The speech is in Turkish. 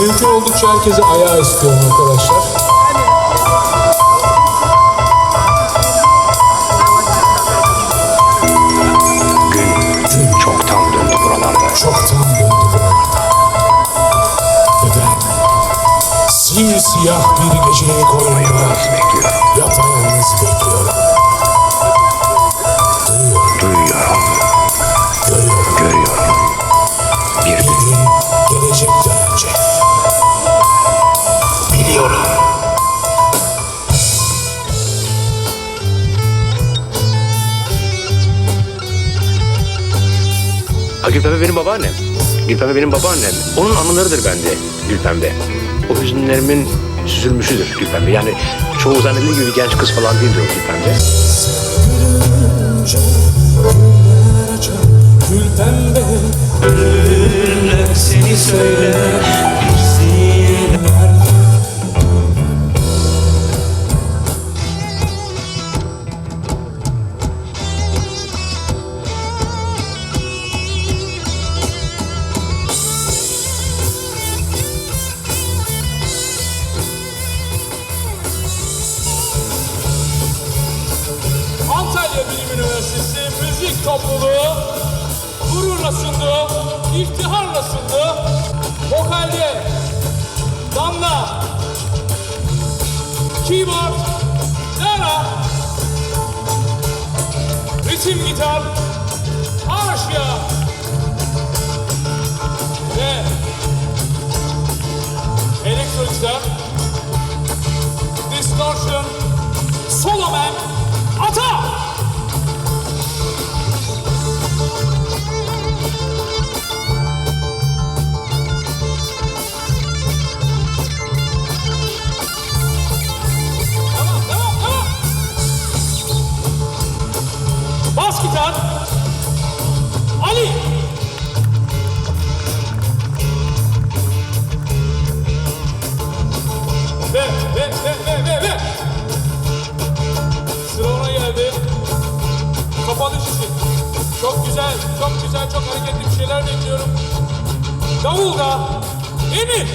Mümkün oldukça herkese ayağı istiyorum arkadaşlar. Gün çoktan döndü buralarda. Çoktan döndü buralarda. Ve ben simsiyah bir gecenin koynunda Bekliyorum, yapayalnız bekliyorum. Duyuyorum, Ha Gülpembe benim babaannem. Gülpembe benim babaannem. Onun anılarıdır bende Gülpembe. O hüzünlerimin süzülmüşüdür Gülpembe. Yani çoğu zannedilir gibi genç kız falan değildir o Gülpembe. Gülünce güller açar, gül pembe Güller seni söyler Müzik Topluluğu gururla sundu, iftiharla sundu. Vokalde Damla, keyboard Lara, ritim gitar Arşya ve elektro gitar Distortion Solo Man Gitar. Ali. Ve, ve, ve, ve, ve, ve. Sıra ona geldi. Kapanış için. Çok güzel, çok güzel, çok hareketli bir şeyler bekliyorum. Davulda Emir.